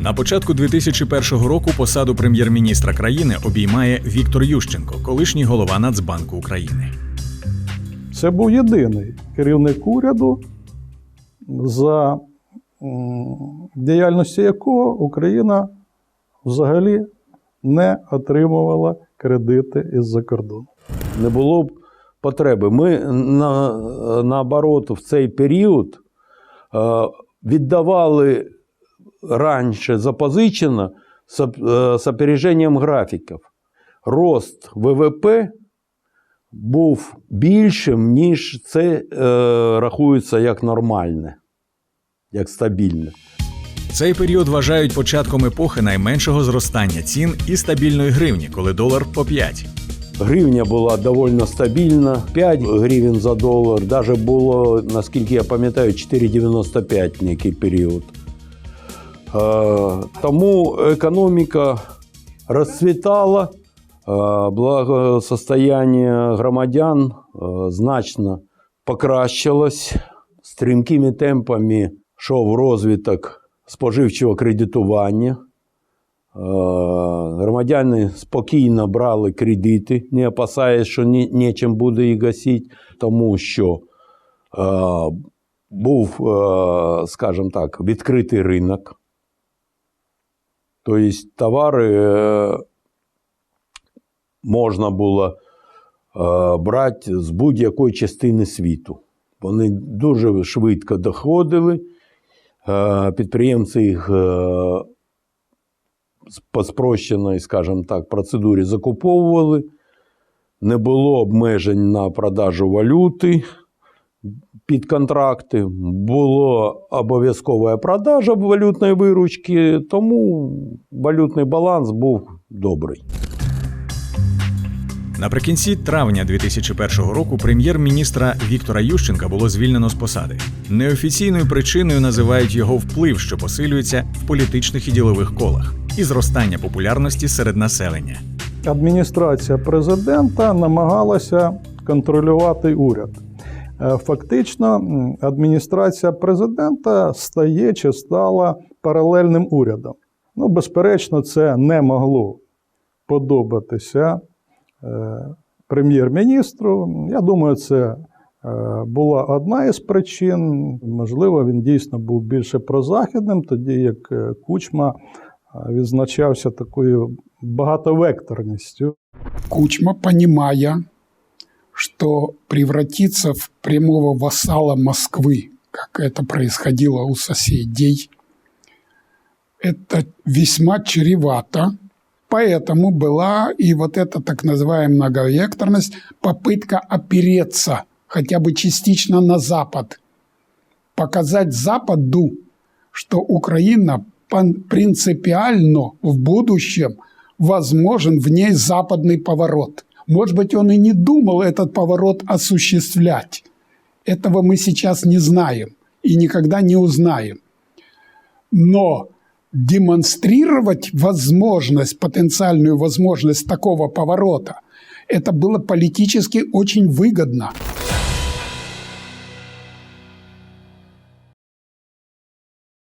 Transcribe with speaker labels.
Speaker 1: На початку 2001 року посаду прем'єр-міністра країни обіймає Віктор Ющенко, колишній голова Нацбанку України.
Speaker 2: Це був єдиний керівник уряду, за м, діяльністю якого Україна взагалі не отримувала кредити із-за кордону.
Speaker 3: не було б потреби. Ми на, наоборот в цей період е, віддавали раніше запозичено оп- е, з опереженням графіків. Рост ВВП був більшим, ніж це е, рахується як нормальне, як стабільне.
Speaker 1: Цей період вважають початком епохи найменшого зростання цін і стабільної гривні, коли долар по 5.
Speaker 3: Гривня була доволі стабільна, 5 гривень за долар. Даже було, наскільки я пам'ятаю, 4,95 в який період. Е, Тому економіка розцвітала, е, благосостояння громадян е, значно покращилось. Стрімкими темпами йшов розвиток споживчого кредитування. Громадяни спокійно брали кредити, не опасаясь, що нічим буде їх гасити, тому що був, скажімо так, відкритий ринок. Тобто товари е, можна було е, брати з будь-якої частини світу. Вони дуже швидко доходили. Е, Підприємці їх е, по спрощеній, скажімо так, процедурі закуповували. Не було обмежень на продажу валюти під контракти, була обов'язкова продажа валютної виручки, тому валютний баланс був добрий.
Speaker 1: Наприкінці травня 2001 року прем'єр-міністра Віктора Ющенка було звільнено з посади. Неофіційною причиною називають його вплив, що посилюється в політичних і ділових колах, і зростання популярності серед населення.
Speaker 2: Адміністрація президента намагалася контролювати уряд. Е, Фактично, адміністрація президента стає чи стала паралельним урядом. Ну, безперечно, це не могло подобатися е, прем'єр-міністру. Я думаю, це е, була одна із причин. Можливо, він дійсно був більше прозахідним, тоді як Кучма відзначався такою багатовекторністю.
Speaker 4: Кучма, понимая, что превратиться в прямого вассала Москвы, как это происходило у соседей, это весьма чревато. Поэтому была и вот эта так называемая многовекторность, попытка опереться хотя бы частично на Запад, показать Западу, что Украина принципиально в будущем возможен в ней западный поворот. Может быть, он и не думал этот поворот осуществлять. Этого мы сейчас не знаем и никогда не узнаем. Но демонстрировать возможность, потенциальную возможность такого поворота, это было политически очень выгодно.